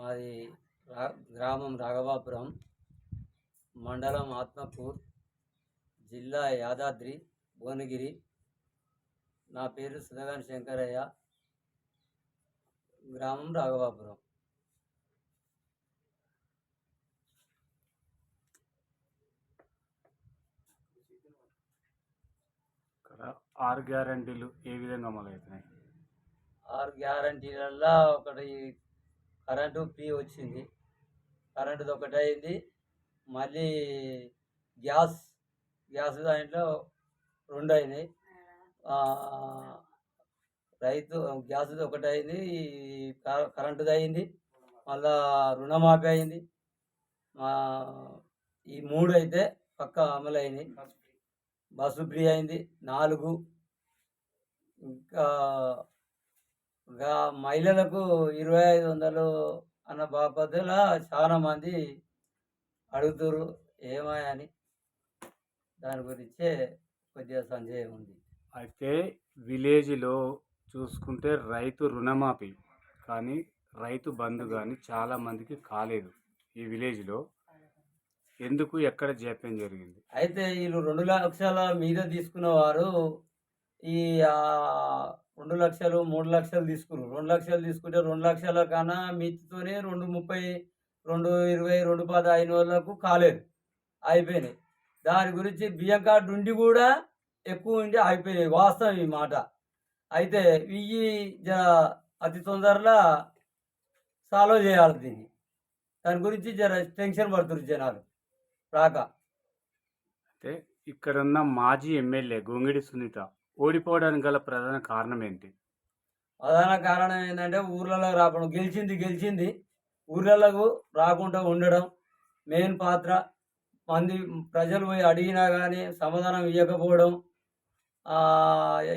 మాది గ్రామం రాఘవాపురం మండలం ఆత్మకూర్ జిల్లా యాదాద్రి భువనగిరి. నా పేరు సుధగాని శంకరయ్య. గ్రామం రాఘవాపురం. ఆరు గ్యారంటీలు ఏ విధంగా అమలవుతున్నాయి ఆరు గ్యారంటీలల్లో ఒకటి కరెంటు ఫ్రీ వచ్చింది. కరెంటుది ఒకటి అయింది. మళ్ళీ గ్యాస్ గ్యాస్ దాంట్లో రెండు అయినాయి. రైతు గ్యాస్ది ఒకటి అయింది. ఈ క- కరెంటుది అయింది. మళ్ళా రుణమాఫీ అయింది. ఈ మూడు అయితే పక్క అమలు అయినాయి. బస్సు ఫ్రీ అయింది. నాలుగు. ఇంకా మహిళలకు ఇరవై ఐదు వందలు అన్న బాపత్తుల చాలా మంది అడుగుతారు ఏమాయని దాని గురించే కొద్దిగా సందేహం ఉంది. అయితే విలేజ్లో చూసుకుంటే రైతు రుణమాఫీ కానీ రైతు బంధు కానీ చాలా మందికి కాలేదు ఈ విలేజ్లో. ఎందుకు ఎక్కడ జాప్యం జరిగింది? అయితే వీళ్ళు రెండు లక్షల మీద తీసుకున్న వారు ఈ రెండు లక్షలు మూడు లక్షలు తీసుకున్నారు రెండు లక్షలు తీసుకుంటే రెండు లక్షల కన్నా మితితోనే రెండు ముప్పై రెండు ఇరవై రెండు పదహైదు వాళ్ళకు కాలేదు. అయిపోయినాయి. దాని గురించి బియ్యం కార్డు ఉండి కూడా ఎక్కువ ఉండి అయిపోయినాయి. వాస్తవం ఈ మాట. అయితే ఇవి అతి తొందరలో సాల్వ్ చేయాలి దీన్ని. దాని గురించి జర టెన్షన్ పడుతున్నారు జనాలు. రాక. అయితే ఇక్కడున్న మాజీ ఎమ్మెల్యే గోంగిడి సునీత ఓడిపోవడానికి గల ప్రధాన కారణం ఏంటి ప్రధాన కారణం ఏంటంటే ఊర్లలో రావడం గెలిచింది గెలిచింది ఊర్లలో రాకుండా ఉండడం మెయిన్ పాత్ర. మంది ప్రజలు పోయి అడిగినా కానీ సమాధానం ఇవ్వకపోవడం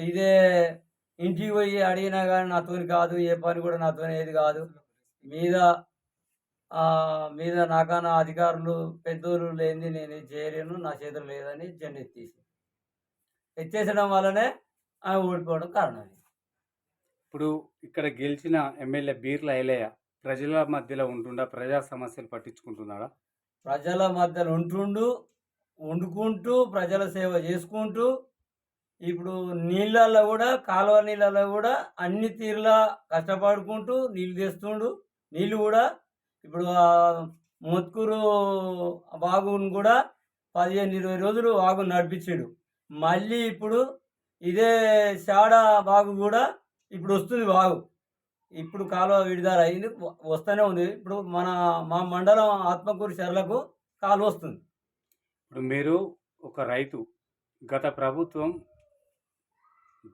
ఇదే ఇంటికి పోయి అడిగినా కానీ నాతోని కాదు ఏ పని కూడా నాతోని ఏది కాదు. మీద మీద నాకన్నా అధికారులు పెద్దోళ్ళు లేనిది నేను చేయలేను నా చేతులు లేదని జెండా ఎత్తేసి ఎత్తేసడం వల్లనే ఆమె ఓడిపోవడం కారణం. ఇప్పుడు ఇక్కడ గెలిచిన ఎమ్మెల్యే బీర్ల ఐలయ్య ప్రజల మధ్యలో ఉంటుండా? ప్రజా సమస్యలు పట్టించుకుంటున్నాడా? ప్రజల మధ్యలో ఉంటుండు వండుకుంటూ ప్రజల సేవ చేసుకుంటూ ఇప్పుడు నీళ్ళల్లో కూడా కాలువ నీళ్ళల్లో కూడా అన్ని తీరులా కష్టపడుకుంటూ నీళ్ళు తెస్తుండు. నీళ్ళు కూడా ఇప్పుడు మొత్కూరు వాగును కూడా పదిహేను ఇరవై రోజులు వాగు నడిపించాడు. మళ్ళీ ఇప్పుడు ఇదే శాడ బాగు కూడా ఇప్పుడు వస్తుంది బాగు. ఇప్పుడు కాలువ విడుదల అయింది వస్తూనే ఉంది. ఇప్పుడు మన మా మండలం ఆత్మకూరు చెర్లకు కాలువ వస్తుంది. ఇప్పుడు మీరు ఒక రైతు గత ప్రభుత్వం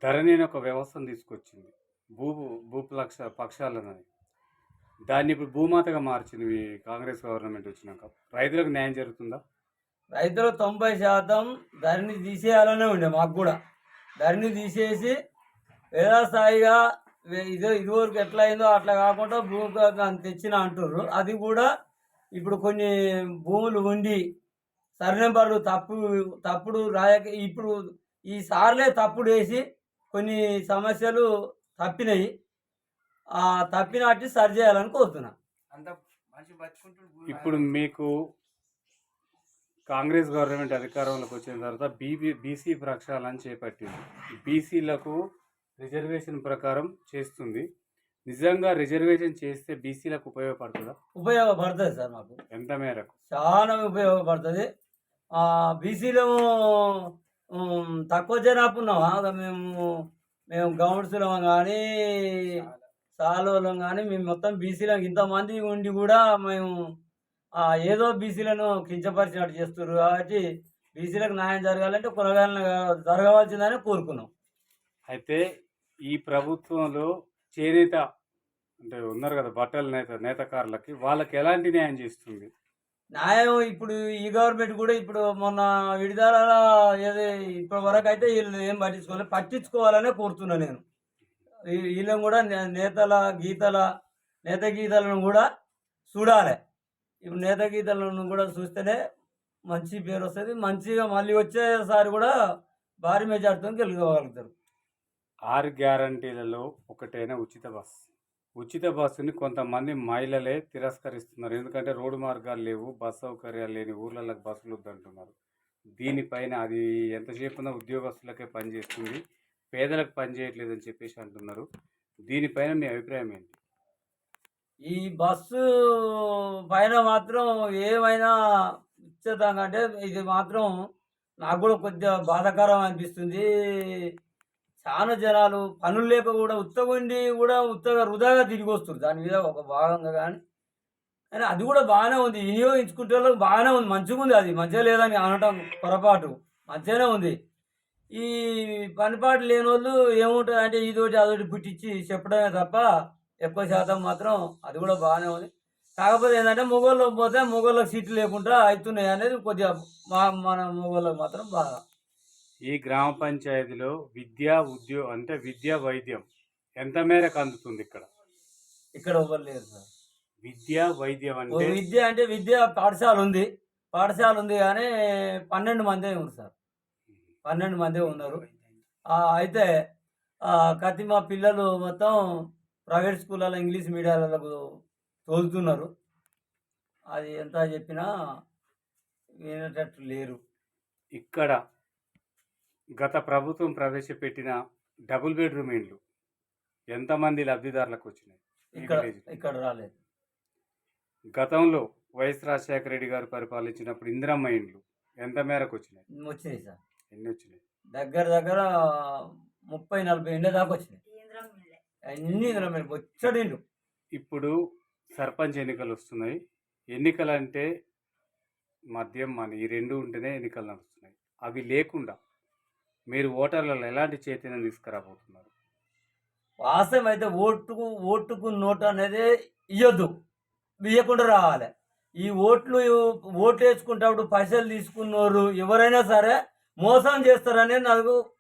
ధరణి అనే ఒక వ్యవస్థను తీసుకొచ్చింది. భూ భూపలక్ష పక్షాలన్నది దాన్ని ఇప్పుడు భూమాతగా మార్చింది కాంగ్రెస్ గవర్నమెంట్ వచ్చినాక. రైతులకు న్యాయం జరుగుతుందా? రైతులు తొంభై శాతం ధరని తీసేయాలనే ఉండే మాకు కూడా. ధరని తీసేసి వేదాస్థాయిగా ఇదో ఇదివరకు ఎట్లా అయిందో అట్లా కాకుండా భూమి తెచ్చిన అంటుర్రు. అది కూడా ఇప్పుడు కొన్ని భూములు ఉండి సర్నెంబర్లు తప్పు తప్పుడు రాయక ఇప్పుడు ఈ సార్లే తప్పుడు వేసి కొన్ని సమస్యలు తప్పినాయి. ఆ తప్పినట్టు సరి చేయాలని కోరుతున్నా. ఇప్పుడు మీకు కాంగ్రెస్ గవర్నమెంట్ అధికారంలోకి వచ్చిన తర్వాత బీబీ బీసీ ప్రక్షాళన చేపట్టింది. బీసీలకు రిజర్వేషన్ ప్రకారం చేస్తుంది. నిజంగా రిజర్వేషన్ చేస్తే బీసీలకు ఉపయోగపడుతుందా? ఉపయోగపడుతుంది సార్ మాకు. ఎంత మేరకు? చాలా ఉపయోగపడుతుంది. బీసీలో తక్కువ జనాభా ఉన్నాం ఆ, మేము మేము గౌడ్స్లం కానీ సాలోలం కానీ మేము మొత్తం బీసీలో ఇంతమంది ఉండి కూడా మేము ఏదో బీసీలను కించపరిచినట్టు చేస్తున్నారు కాబట్టి బీసీలకు న్యాయం జరగాలంటే కొనగాలను జరగవలసిందని కోరుకున్నాం. అయితే ఈ ప్రభుత్వంలో చేనేత అంటే ఉన్నారు కదా బట్టల నేత నేతకారులకి వాళ్ళకి ఎలాంటి న్యాయం చేస్తుంది? న్యాయం ఇప్పుడు ఈ గవర్నమెంట్ కూడా ఇప్పుడు మొన్న విడుదల ఏది ఇప్పటి వరకు అయితే వీళ్ళు ఏం పట్టించుకోవాలి పట్టించుకోవాలనే కోరుతున్నా నేను. వీళ్ళని కూడా నేతల గీతల నేత గీతలను కూడా చూడాలి. ఇప్పుడు నేత గీతలను కూడా చూస్తేనే మంచి పేరు వస్తుంది. మంచిగా మళ్ళీ వచ్చేసారి కూడా భారీ మెజార్టీతో గెలుకోగలుగుతారు ఆరు గ్యారంటీలలో ఒకటైన ఉచిత బస్. ఉచిత బస్సుని కొంతమంది మహిళలే తిరస్కరిస్తున్నారు. ఎందుకంటే రోడ్డు మార్గాలు లేవు బస్ సౌకర్యాలు లేని ఊర్లలోకి బస్సులు వద్దంటున్నారు. దీనిపైన అది ఎంతసేపు ఉద్యోగస్తులకే పనిచేస్తుంది. పేదలకు పనిచేయట్లేదని చెప్పేసి అంటున్నారు. దీనిపైన మీ అభిప్రాయం ఏంటి? ఈ బస్సు పైన మాత్రం ఏమైనా ఇచ్చేదాం అంటే ఇది మాత్రం నాకు కూడా కొద్దిగా బాధాకరం అనిపిస్తుంది. చాలా జనాలు పనులు లేక కూడా ఉత్తగుండి కూడా ఉత్తగా వృధాగా తిరిగి వస్తుంది దాని మీద ఒక భాగంగా కానీ. కానీ అది కూడా బాగానే ఉంది. వినియోగించుకుంటే బాగానే ఉంది. మంచిగా ఉంది అది. మంచిగా లేదని అనటం పొరపాటు. మంచిగానే ఉంది. ఈ పనిపాటు లేని వాళ్ళు ఏముంటుంది అంటే ఇదోటి అదొకటి పుట్టించి చెప్పడమే తప్ప ఎక్కువ శాతం మాత్రం అది కూడా బాగానే ఉంది. కాకపోతే ఏంటంటే మొగోళ్ళకి పోతే మొగోళ్ళకి సీట్లు లేకుండా అవుతున్నాయి అనేది కొద్దిగా మా మన మొగోళ్ళకి మాత్రం బాగా. ఈ గ్రామ పంచాయతీలో విద్య ఉద్యోగ అంటే విద్య వైద్యం ఎంత మేరకు అందుతుంది ఇక్కడ? ఇక్కడ ఎవరు లేరు సార్. విద్య వైద్యం అంటే విద్య అంటే విద్య పాఠశాల ఉంది. పాఠశాల ఉంది కానీ పన్నెండు మందే ఉన్నారు సార్. పన్నెండు మందే ఉన్నారు. అయితే ఆ, కత్తి మా పిల్లలు మొత్తం ప్రైవేట్ స్కూళ్ళలో ఇంగ్లీష్ మీడియాలకు తోలుతున్నారు. అది ఎంత చెప్పినా వినేటట్టు లేరు. ఇక్కడ గత ప్రభుత్వం ప్రవేశపెట్టిన డబుల్ బెడ్రూమ్ ఇండ్లు ఎంతమంది లబ్ధిదారులకు వచ్చినాయి? ఇక్కడ? ఇక్కడ రాలేదు. గతంలో వైఎస్ రాజశేఖర రెడ్డి గారు పరిపాలించినప్పుడు ఇందిరమ్మ ఇండ్లు ఎంత మేరకు వచ్చినాయి? వచ్చినాయి సార్. ఎన్ని వచ్చినాయి? దగ్గర దగ్గర ముప్పై నలభై ఇండ్ల దాకా వచ్చినాయి. అన్ని ఇందులో మీరు ఇప్పుడు సర్పంచ్ ఎన్నికలు వస్తున్నాయి. ఎన్నికలు అంటే మద్యం మన ఈ రెండు ఉంటేనే ఎన్నికలు నడుస్తున్నాయి. అవి లేకుండా మీరు ఓటర్లలో ఎలాంటి చైతన్యం తీసుకురాబోతున్నారు? వాస్తవం అయితే ఓటుకు ఓటుకు నోటు అనేది ఇవ్వద్దు ఇవ్వకుండా రావాలి. ఈ ఓట్లు ఓట్లు వేసుకుంటప్పుడు పైసలు తీసుకున్నోరు ఎవరైనా సరే మోసం చేస్తారని నాకు